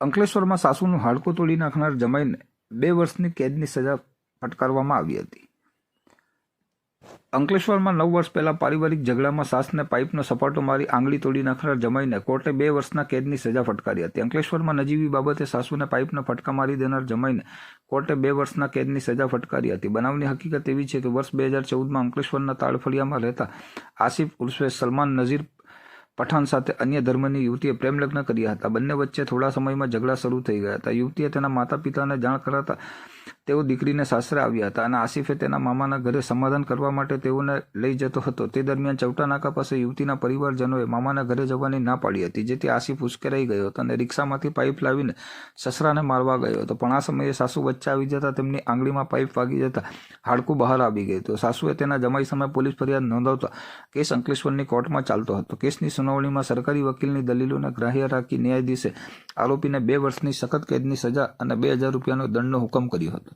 અંકલેશ્વરમાં સાસુનું હાડકું તોડી નાખનાર જમાઈને બે વર્ષની કેદની સજા ફટકારવામાં આવી હતી. અંકલેશ્વરમાં નવ વર્ષ પહેલા પારિવારિક ઝઘડામાં સાસને પાઇપનો સપાટો મારી આંગળી તોડી નાખનાર જમાઈને કોર્ટે બે વર્ષના કેદની સજા ફટકારી હતી. અંકલેશ્વરમાં નજીવી બાબતે સાસુને પાઇપનો ફટકા મારી દેનાર જમાઈને કોર્ટે બે વર્ષના કેદની સજા ફટકારી હતી. બનાવની હકીકત એવી છે કે વર્ષ બે હજાર ચૌદમાં અંકલેશ્વરના તાળફળિયામાં રહેતા આસિફ ઉર્ફે સલમાન નઝીર પઠાણ સાથે અન્ય ધર્મની યુવતીએ પ્રેમલગ્ન કર્યા હતા. બંને વચ્ચે થોડા સમયમાં ઝઘડા શરૂ થઈ ગયા હતા. યુવતીએ તેના માતા પિતાને જાણ કરાતા તેઓ દીકરીને સાસરે આવ્યા હતા અને આસિફે તેના મામાના ઘરે સમાધાન કરવા માટે તેઓને લઈ જતો હતો. તે દરમિયાન ચૌટા નાકા પાસે યુવતીના પરિવારજનોએ મામાના ઘરે જવાની ના પાડી હતી, જેથી આસિફ ઉશ્કેરાઈ ગયો હતો અને રિક્ષામાંથી પાઇપ લાવીને સસરાને મારવા ગયો હતો. પણ આ સમયે સાસુ વચ્ચે આવી જતા તેમની આંગળીમાં પાઇપ વાગી જતા હાડકું બહાર આવી ગયું હતું. સાસુએ તેના જમાઈ સામે પોલીસ ફરિયાદ નોંધાવતા કેસ અંકલેશ્વરની કોર્ટમાં ચાલતો હતો. કેસની સુનાવણીમાં સરકારી વકીલની દલીલોને ગ્રાહ્ય રાખી ન્યાયાધીશે આરોપીને બે વર્ષની સખત કેદની સજા અને બે હજાર રૂપિયાનો દંડનો હુકમ કર્યો હતો.